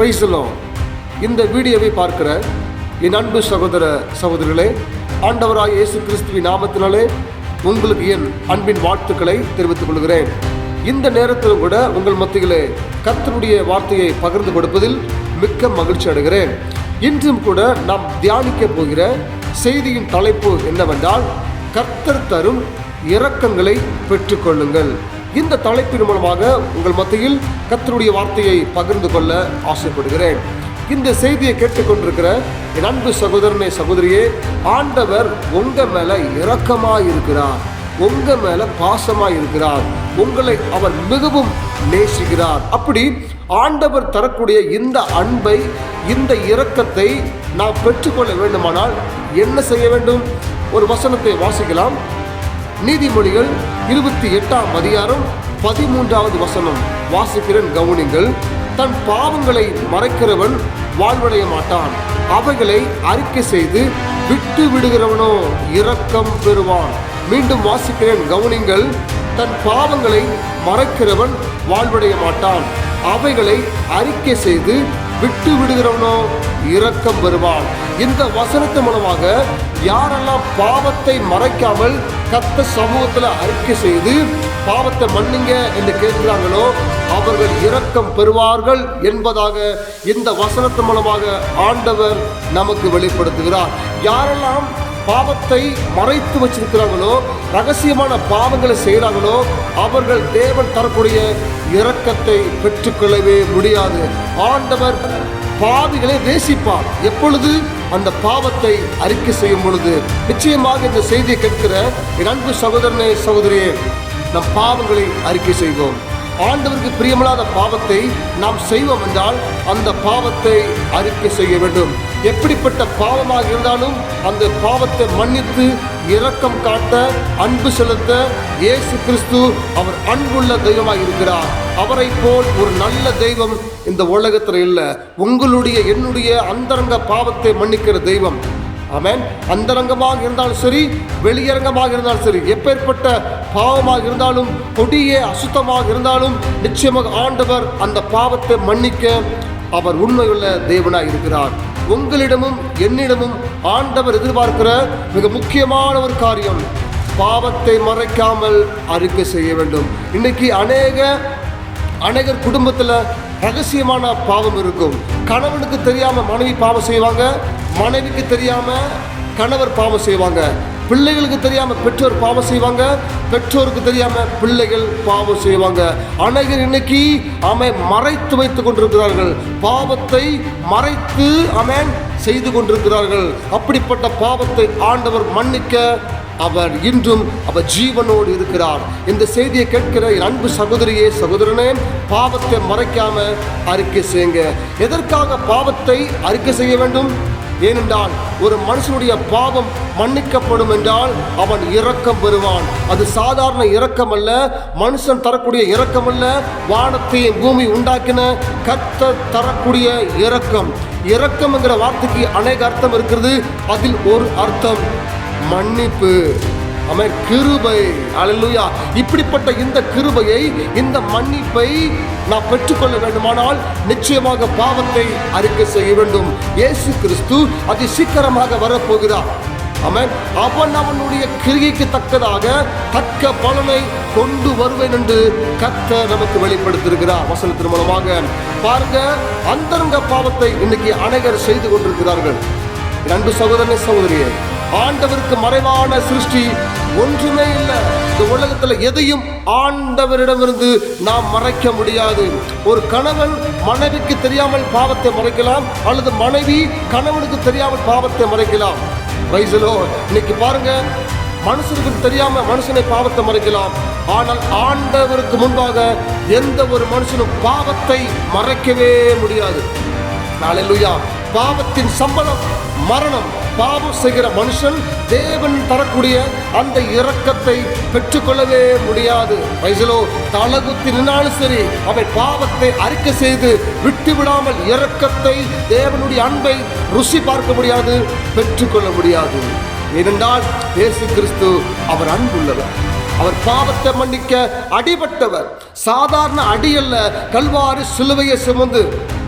பிரைசலோ இந்த வீடியோவை பார்க்கிற என் அன்பு சகோதர சகோதரிகளே ஆண்டவராய் இயேசு கிறிஸ்துவின் நாமத்தினாலே உங்களுக்கு என் அன்பின் வாழ்த்துக்களை தெரிவித்துக் கொள்கிறேன். இந்த நேரத்தில் கூட உங்கள் மத்தியிலே கர்த்தருடைய வார்த்தையை பகிர்ந்து கொடுப்பதில் மிக்க மகிழ்ச்சி அடைகிறேன். இன்றும் கூட நாம் தியானிக்க போகிற செய்தியின் தலைப்பு என்னவென்றால் கர்த்தர் தரும் இரக்கங்களை பெற்றுக்கொள்ளுங்கள். இந்த தலைப்பின் மூலமாக உங்கள் மத்தியில் கத்தருடைய வார்த்தையை பகிர்ந்து கொள்ள ஆசைப்படுகிறேன். இந்த செய்தியை கேட்டுக்கொண்டிருக்கிற என் அன்பு சகோதரனே சகோதரியே ஆண்டவர் உங்க மேல இரக்கமா இருக்கிறார். உங்க மேல பாசமா இருக்கிறார். உங்களை அவர் மிகவும் நேசிக்கிறார். அப்படி ஆண்டவர் தரக்கூடிய இந்த அன்பை இந்த இரக்கத்தை நாம் பெற்றுக்கொள்ள வேண்டுமானால் என்ன செய்ய வேண்டும்? ஒரு வசனத்தை வாசிக்கலாம். நீதிமொழிகள் இருபத்தி எட்டாம் அதிகாரம் பதிமூன்றாவது வசனம். வாசிக்கிறன் கவனிங்கள் தன் பாவங்களை மறைக்கிறவன் வாழ்வடைய மாட்டான். அவைகளை அறிக்கை செய்து விட்டு விடுகிறவனோ இரக்கம் பெறுவான். மீண்டும் வாசிக்கிறேன் கவனிங்கள் தன் பாவங்களை மறைக்கிறவன் வாழ்வடைய மாட்டான். அவைகளை அறிக்கை செய்து விட்டு விடுகிறவனோ இரக்கம் பெறுவான். இந்த வசனத்து மூலமாக யாரெல்லாம் பாவத்தை மறைக்காமல் கத்த சமூகத்தில் அறிக்கை செய்து பாவத்தை மன்னிங்க என்று கேட்கிறாங்களோ அவர்கள் இரக்கம் பெறுவார்கள் என்பதாக இந்த வசனத்து மூலமாக ஆண்டவர் நமக்கு வெளிப்படுத்துகிறார். யாரெல்லாம் பாவத்தை மறைத்து வச்சிருக்கிறாங்களோ ரகசியமான பாவங்களை செய்கிறாங்களோ அவர்கள் தேவன் தரக்கூடிய இரக்கத்தை பெற்றுக்கொள்ளவே முடியாது. ஆண்டவர் பாவிகளை நேசிப்பார். எப்பொழுது? அந்த பாவத்தை அறிக்கை செய்யும் பொழுது. நிச்சயமாக இந்த செய்தியை கேட்கிற என் அன்பு சகோதரனே சகோதரியே நம் பாவங்களை அறிக்கை செய்வோம். ஆண்டவருக்கு பிரியமில்லாத பாவத்தை நாம் செய்வோம் என்றால் அந்த பாவத்தை அறிக்கை செய்ய வேண்டும். எப்படிப்பட்ட பாவமாக இருந்தாலும் அந்த பாவத்தை மன்னித்து இரக்கம் காட்ட அன்பு செலுத்த இயேசு கிறிஸ்து அவர் அன்புள்ள தெய்வமாக இருக்கிறார். அவரை போல் ஒரு நல்ல தெய்வம் இந்த உலகத்தில் இல்லை. உங்களுடைய என்னுடைய அந்தரங்க பாவத்தை மன்னிக்கிற தெய்வம் ஆமேன். அந்தரங்கமாக இருந்தாலும் சரி வெளியரங்கமாக இருந்தாலும் சரி எப்பேற்பட்ட பாவமாக இருந்தாலும் கொடிய அசுத்தமாக இருந்தாலும் நிச்சயமாக ஆண்டவர் அந்த பாவத்தை மன்னிக்க அவர் உண்மையுள்ள தேவனாக இருக்கிறார். உங்களிடமும் என்னிடமும் ஆண்டவர் எதிர்பார்க்கிற மிக முக்கியமான ஒரு காரியம் பாவத்தை மறைக்காமல் அறிக்கை செய்ய வேண்டும். இன்னைக்கு அநேக அநேகர் குடும்பத்தில் ரகசியமான பாவம் இருக்கும். கணவனுக்கு தெரியாமல் மனைவி பாவம் செய்வாங்க மனைவிக்கு தெரியாம கணவர் பாவம் செய்வாங்க. பிள்ளைகளுக்கு தெரியாம பெற்றோர் பாவம் செய்வாங்க. பெற்றோருக்கு தெரியாம பிள்ளைகள் பாவம் செய்வாங்க. அநேகர் இன்னைக்கு அவன் மறைத்து வைத்துக் கொண்டிருக்கிறார்கள். பாவத்தை மறைத்து அவன் செய்து கொண்டிருக்கிறார்கள். அப்படிப்பட்ட பாவத்தை ஆண்டவர் மன்னிக்க அவர் இன்றும் அவர் ஜீவனோடு இருக்கிறார். இந்த செய்தியை கேட்கிற என் அன்பு சகோதரியே சகோதரனே பாவத்தை மறைக்காம அறிக்கை செய்யுங்க. எதற்காக பாவத்தை அறிக்கை செய்ய வேண்டும்? ஏனென்றால் ஒரு மனுஷனுடைய பாவம் மன்னிக்கப்படும் என்றால் அவன் இரக்கம் பெறுவான். அது சாதாரண இரக்கம் அல்ல மனுஷன் தரக்கூடிய இரக்கம் அல்ல வானத்தையும் பூமி உண்டாக்கின கத்த தரக்கூடிய இரக்கம். இரக்கம் என்கிற வார்த்தைக்கு அநேக அர்த்தம் இருக்கிறது. அதில் ஒரு அர்த்தம் மன்னிப்பு. அவன் கிருபை. அல்லேலூயா இப்படிப்பட்ட இந்த கிருபையை இந்த மன்னிப்பை நாம் பெற்றுக்கொள்ள வேண்டுமானால் நிச்சயமாக பாவத்தை அறிக்கை செய்ய வேண்டும். இயேசு கிறிஸ்து அதி சீக்கிரமாக வரப்போகிறார். அவன் அவன் அவனுடைய கிரிகைக்கு தக்கதாக தக்க பலனை கொண்டு வருவேன் என்று கத்த நமக்கு வெளிப்படுத்திருக்கிறார் வசனத்தின் மூலமாக பாருங்க அந்தரங்க பாவத்தை இன்னைக்கு அனைகர் செய்து கொண்டிருக்கிறார்கள். என் அன்பு சகோதரனே சகோதரியே ஆண்டவருக்கு மறைவான சிருஷ்டி ஒன்றுமே இல்லை. இந்த உலகத்துல எதையும் ஆண்டவரிடமிருந்து நாம் மறைக்க முடியாது. ஒரு கணவன் மனைவிக்கு தெரியாமல் பாவத்தை மறைக்கலாம் அல்லது மனைவி கணவனுக்கு தெரியாமல் பாவத்தை மறைக்கலாம். வயசுலோ இன்னைக்கு பாருங்க மனுஷனுக்கு தெரியாம மனுஷனை பாவத்தை மறைக்கலாம். ஆனால் ஆண்டவருக்கு முன்பாக எந்த ஒரு மனுஷனும் பாவத்தை மறைக்கவே முடியாது. நாளெல்லுயா பாவத்தின் சம்பளம் மரணம். பாவம் செய்கிற மனுஷன் தேவன் தரக்கூடிய அந்த இரக்கத்தை பெற்றுக்கொள்ளவே முடியாது. வயசிலோ தலகுத்தி நின்னாலும் சரி அவன் பாவத்தை அறிக்கை செய்து விட்டு விடாமல் இரக்கத்தை தேவனுடைய அன்பை ருசி பார்க்க முடியாது பெற்றுக்கொள்ள முடியாது. ஏனென்றால் இயேசு கிறிஸ்து அவர் அன்புள்ளவர். அவர் பாவத்தை மன்னிக்க அடிபட்டவர். சாதாரண அடியல்ல கல்வாறு சிலுவையை சுமந்து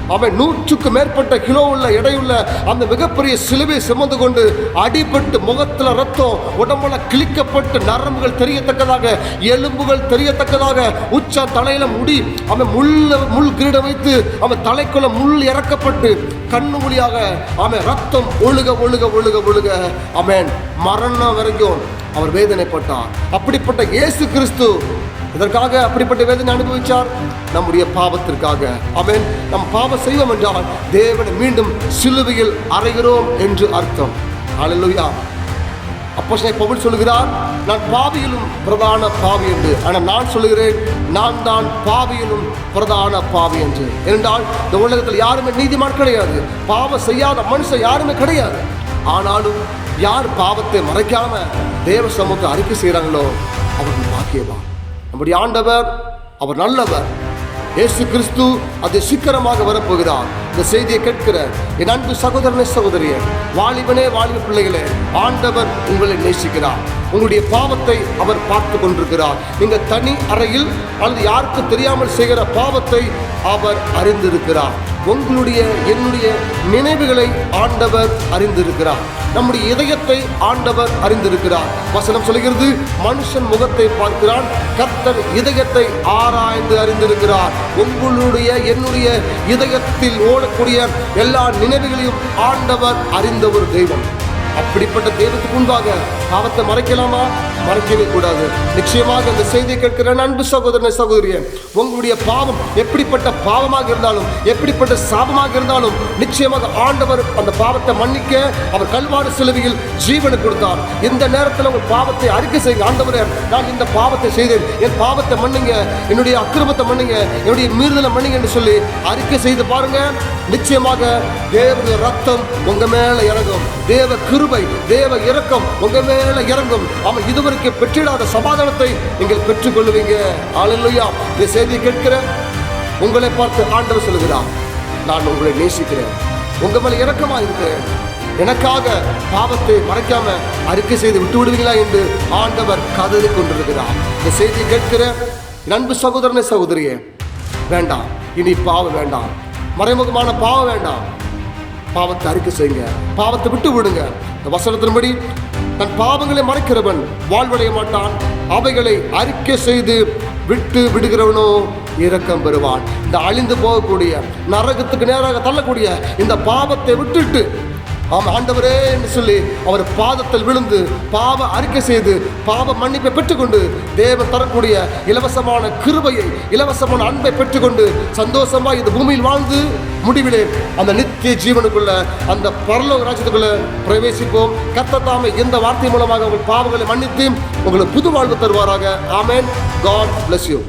அவன் நூற்றுக்கு மேற்பட்ட கிலோ உள்ள எடையுள்ள அந்த மிகப்பெரிய சிலுவை சுமந்து கொண்டு அடிபட்டு முகத்துல ரத்தம் உடம்புல கிழிக்கப்பட்டு நரம்புகள் தெரியத்தக்கதாக எலும்புகள் தெரியத்தக்கதாக உச்ச தலையில முடி அவன் முள் முள் கிரீடம் வைத்து அவன் தலைக்குள்ள முள் இறக்கப்பட்டு கண்ணு மொழியாக அவன் ரத்தம் ஒழுக ஒழுக ஒழுக ஒழுக. அவன் மரணம் வரைக்கும் அவர் வேதனைப்பட்டார். அப்படிப்பட்ட இயேசு கிறிஸ்து இதற்காக அப்படிப்பட்ட வேதனை அனுபவித்தார் நம்முடைய பாவத்திற்காக. அவன் நம் பாவம் செய்வோம் என்றால் தேவனை மீண்டும் சிலுவையில் அறைகிறோம் என்று அர்த்தம். அல்லேலூயா அப்போ பவுல் சொல்லுகிறார் நான் பாவியிலும் பிரதான பாவி என்று. ஆனால் நான் சொல்லுகிறேன் நான் தான் பாவியிலும் பிரதான பாவி என்று. என்றால் இந்த உலகத்தில் யாருமே நீதிமான் கிடையாது. பாவம் செய்யாத மனுஷன் யாருமே கிடையாது. ஆனாலும் யார் பாவத்தை மறைக்காம தேவ சமூகத்தை அறிக்கை செய்கிறாங்களோ அவர்கள் பாக்கியவான். நம்முடைய ஆண்டவர் அவர் நல்லவர். இயேசு கிறிஸ்து அது சீக்கிரமாக வரப்போகிறார். இந்த செய்தியை கேட்கிற என் அன்பு சகோதரனே சகோதரியே வாலிபனே வாலிப பிள்ளைகளே ஆண்டவர் உங்களை நேசிக்கிறார். உங்களுடைய பாவத்தை அவர் பார்த்து கொண்டிருக்கிறார். நீங்க தனி அறையில் அல்லது யாருக்கு தெரியாமல் செய்கிற பாவத்தை அவர் அறிந்திருக்கிறார். உங்களுடைய என்னுடைய நினைவுகளை ஆண்டவர் அறிந்திருக்கிறார். நம்முடைய இதயத்தை ஆண்டவர் அறிந்திருக்கிறார். வசனம் சொல்கிறது மனுஷன் முகத்தை பார்க்கிறான் கர்த்தர் இதயத்தை ஆராய்ந்து அறிந்திருக்கிறார். உங்களுடைய என்னுடைய இதயத்தில் ஓடக்கூடிய எல்லா நினைவுகளையும் ஆண்டவர் அறிந்த ஒரு தெய்வம். அப்படிப்பட்ட தெய்வத்துக்கு முன்பாக பாவத்தை மறைக்கலாமா? மறைக்கவே கூடாது. நிச்சயமாக அந்த செய்தியை கேட்கிற அன்பு சகோதரனை சகோதரியன் உங்களுடைய பாவம் எப்படிப்பட்ட பாவமாக இருந்தாலும் எப்படிப்பட்ட சாபமாக இருந்தாலும் நிச்சயமாக ஆண்டவர் அந்த பாவத்தை மன்னிக்க அவர் கல்வாறு சிலுவையில் ஜீவனை கொடுத்தார். இந்த நேரத்தில் உங்கள் பாவத்தை அறிக்கை செய்யுங்க. ஆண்டவரே நான் இந்த பாவத்தை செய்தேன். என் பாவத்தை மன்னிங்க. என்னுடைய அக்கிரமத்தை மன்னிங்க. என்னுடைய மீறுதலை மன்னிங்க என்று சொல்லி அறிக்கை செய்து பாருங்க. நிச்சயமாக தேவ ரத்தம் உங்க மேல இறங்கும். தேவ கிருபை தேவ இறக்கம் உங்க மேல இறங்கும். அவன் இதுவரை இதுவரைக்கு பெற்றிடாத சமாதானத்தை நீங்கள் பெற்றுக்கொள்வீங்க ஆளுயா இந்த செய்தி கேட்கிற உங்களை பார்த்து ஆண்டவர் சொல்கிறார் நான் உங்களை நேசிக்கிறேன். உங்க மேல இறக்கமா இருக்கிறேன். எனக்காக பாவத்தை மறைக்காம அறிக்கை செய்து விட்டு விடுவீங்களா என்று ஆண்டவர் கதறி கொண்டிருக்கிறார். இந்த செய்தியை கேட்கிற நண்பு அன்பு சகோதரனே சகோதரியே வேண்டாம். இனி பாவம் வேண்டாம். மறைமுகமான பாவம் வேண்டாம். பாவத்தை அறிக்கை செய்யுங்க. பாவத்தை விட்டு விடுங்க இந்த வசனத்தின்படி தன் பாவங்களை மறைக்கிறவன் வாழ்வடைய மாட்டான். அவைகளை அறிக்கை செய்து விட்டு விடுகிறவனோ இரக்கம் பெறுவான். இந்த அழிந்து போகக்கூடிய நரகத்துக்கு நேராக தள்ளக்கூடிய இந்த பாவத்தை விட்டுட்டு ஆம் ஆண்டவரே என்று சொல்லி அவர் பாதத்தில் விழுந்து பாவ அறிக்கை செய்து பாவ மன்னிப்பை பெற்றுக்கொண்டு தேவன் தரக்கூடிய இலவசமான கிருபையை இலவசமான அன்பை பெற்றுக்கொண்டு சந்தோஷமாக இந்த பூமியில் வாழ்ந்து முடிவிலே அந்த நித்திய ஜீவனுக்குள்ள அந்த பரலோக ராஜ்யத்துக்குள்ள பிரவேசிப்போம். கர்த்தர் எந்த வார்த்தை மூலமாக உங்கள் பாவங்களை மன்னித்து உங்களுக்கு புது வாழ்வு தருவாராக. ஆமேன். God bless you